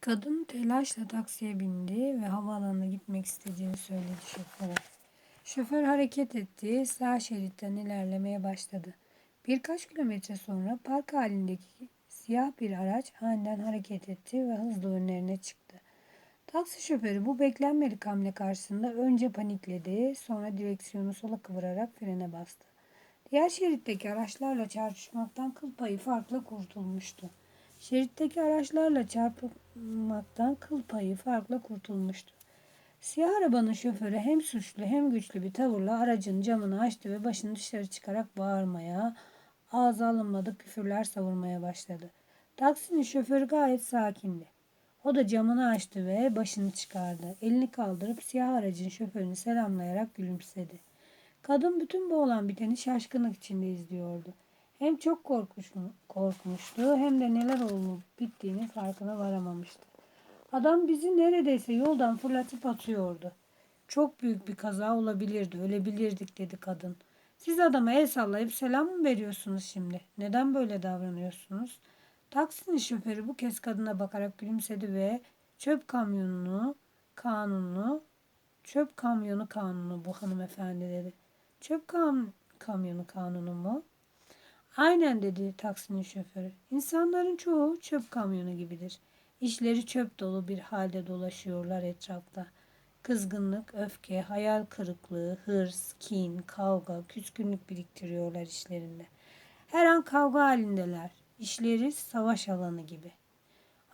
Kadın telaşla taksiye bindi ve havaalanına gitmek istediğini söyledi şoföre. Şoför hareket etti, sağ şeritten ilerlemeye başladı. Birkaç kilometre sonra park halindeki siyah bir araç aniden hareket etti ve hızla önlerine çıktı. Taksi şoförü bu beklenmedik hamle karşısında önce panikledi, sonra direksiyonu sola kıvırarak frene bastı. Diğer şeritteki araçlarla çarpışmaktan kıl payı farklı kurtulmuştu. Şeritteki araçlarla çarpılmaktan kıl payı farklı kurtulmuştu. Siyah arabanın şoförü hem suçlu hem güçlü bir tavırla aracın camını açtı ve başını dışarı çıkarak bağırmaya, ağza alınmadık küfürler savurmaya başladı. Taksinin şoförü gayet sakindi. O da camını açtı ve başını çıkardı. Elini kaldırıp siyah aracın şoförünü selamlayarak gülümsedi. Kadın bütün bu olan biteni şaşkınlık içinde izliyordu. Hem çok korkmuş, korkmuştu hem de neler olup bittiğini farkına varamamıştı. Adam bizi neredeyse yoldan fırlatıp atıyordu. Çok büyük bir kaza olabilirdi, ölebilirdik dedi kadın. Siz adama el sallayıp selam mı veriyorsunuz şimdi? Neden böyle davranıyorsunuz? Taksinin şoförü bu kez kadına bakarak gülümsedi ve çöp kamyonunu, kanunu, çöp kamyonu kanunu bu hanımefendi dedi. Çöp kam kamyonu kanunu mu? Aynen dedi taksinin şoförü. İnsanların çoğu çöp kamyonu gibidir. İşleri çöp dolu bir halde dolaşıyorlar etrafta. Kızgınlık, öfke, hayal kırıklığı, hırs, kin, kavga, küskünlük biriktiriyorlar işlerinde. Her an kavga halindeler. İşleri savaş alanı gibi.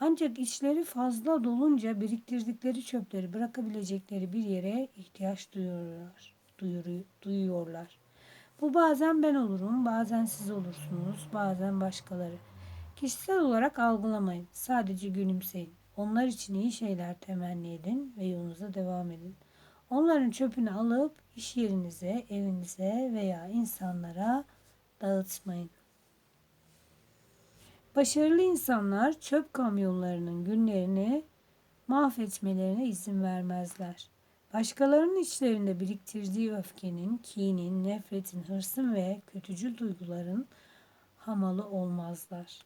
Ancak içleri fazla dolunca biriktirdikleri çöpleri bırakabilecekleri bir yere ihtiyaç duyuyorlar. Duyuru, duyuyorlar. Bu bazen ben olurum, bazen siz olursunuz, bazen başkaları. Kişisel olarak algılamayın. Sadece gülümseyin. Onlar için iyi şeyler temenni edin ve yolunuza devam edin. Onların çöpünü alıp iş yerinize, evinize veya insanlara dağıtmayın. Başarılı insanlar çöp kamyonlarının günlerini mahvetmelerine izin vermezler. Başkalarının içlerinde biriktirdiği öfkenin, kinin, nefretin, hırsın ve kötücül duyguların hamalı olmazlar.